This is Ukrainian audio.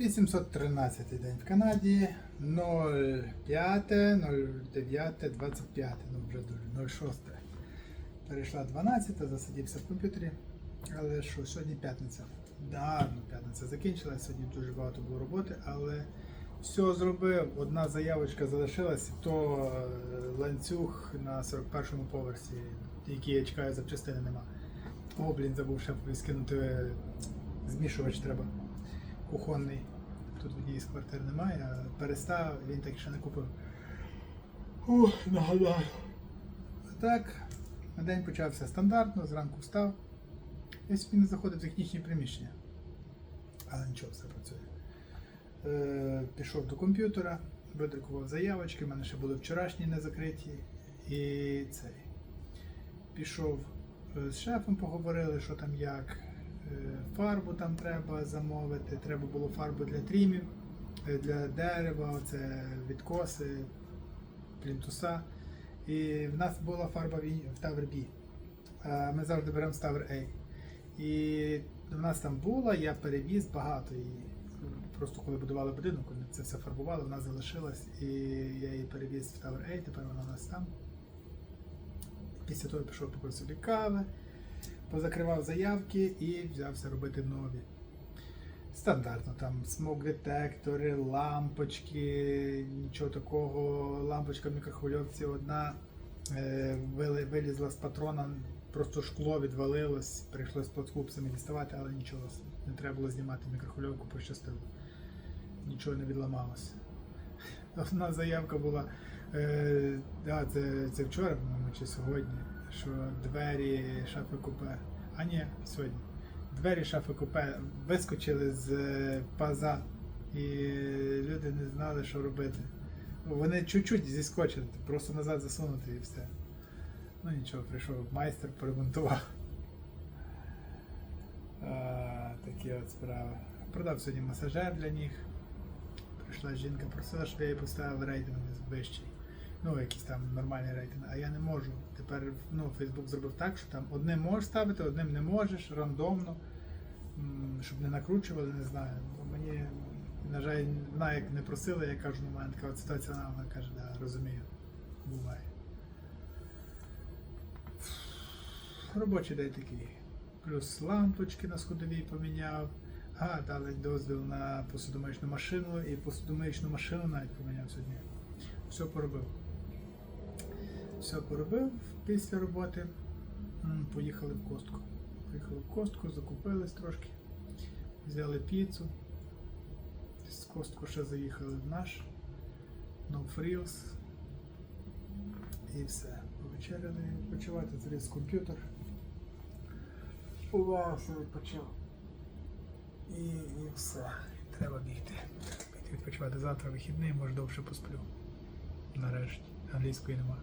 813 день в Канаді, 05, 09, 25, ну вже 06. Перейшла 12, засидівся в комп'ютері. Але що, сьогодні п'ятниця. Да, ну п'ятниця закінчилася, сьогодні дуже багато було роботи, але все зробив. Одна заявочка залишилась, то е, ланцюг на 41-му поверсі, який я чекаю, запчастини нема. О, блін, забув шефові скинути е, змішувач треба. Кухонний. Тут водії з квартир немає, а перестав, він так ще не купив. Ух, нагадаю. А так, день почався стандартно, зранку встав. Я собі не заходив в технічні приміщення. Але нічого, все працює. Е, пішов до комп'ютера, видрукував заявочки, в мене ще були вчорашні не закриті. І цей. Пішов е, з шефом, поговорили, що там як. Е, Фарбу там треба замовити, треба було фарбу для трімів, е, для дерева, це відкоси, плінтуса. І в нас була фарба в- Tower B. Ми завжди беремо з Tower A. І в нас там була, я перевіз багато її. Просто коли будували будинок, коли це все фарбували, вона залишилась, і я її перевіз в Tower A, тепер вона у нас там. Після того пішов попив собі кави, позакривав заявки і взявся робити нові. Стандартно, там смок-детектори, лампочки, нічого такого. Лампочка в мікрохвильовці одна е, вилізла з патрона, просто шкло відвалилось, прийшлось плацкупсами діставати, але нічого, не треба було знімати мікрохвильовку, пощастило. Нічого не відламалося. Одна заявка була, е, да, це, це вчора, по-моєму, чи сьогодні, що двері шафи купе. А ні, сьогодні. Двері шафи купе вискочили з е, паза, і люди не знали, що робити. Вони чуть-чуть зіскочили, просто назад засунути і все. Ну нічого, прийшов майстер, поремонтував. А, такі от справи. Продав сьогодні масажер для них. Прийшла жінка, просила, щоб я їй поставив рейтинг вищий. Ну, якийсь там нормальний рейтинг, а я не можу. Тепер ну, Facebook зробив так, що там одним можеш ставити, одним не можеш, рандомно, щоб не накручували, не знаю. Бо мені, на жаль, вона як не просила, я кажу, ну, мене така ситуація, вона каже, да, розумію, буває. Робочий день такий. Плюс лампочки на сходовій поміняв. А, дали дозвіл на посудомиючну машину і посудомиючну машину навіть поміняв сьогодні. Все поробив. Все поробив після роботи. Поїхали в костку. Поїхали в костку, закупились трошки, взяли піцу. З костку ще заїхали в наш No Frills. І все. Повечеряли, відпочивати, заліз комп'ютер. Увагався, відпочив. І, і все. Треба бігти. Відпочивати завтра вихідний, може довше посплю. Нарешті. Англійської нема.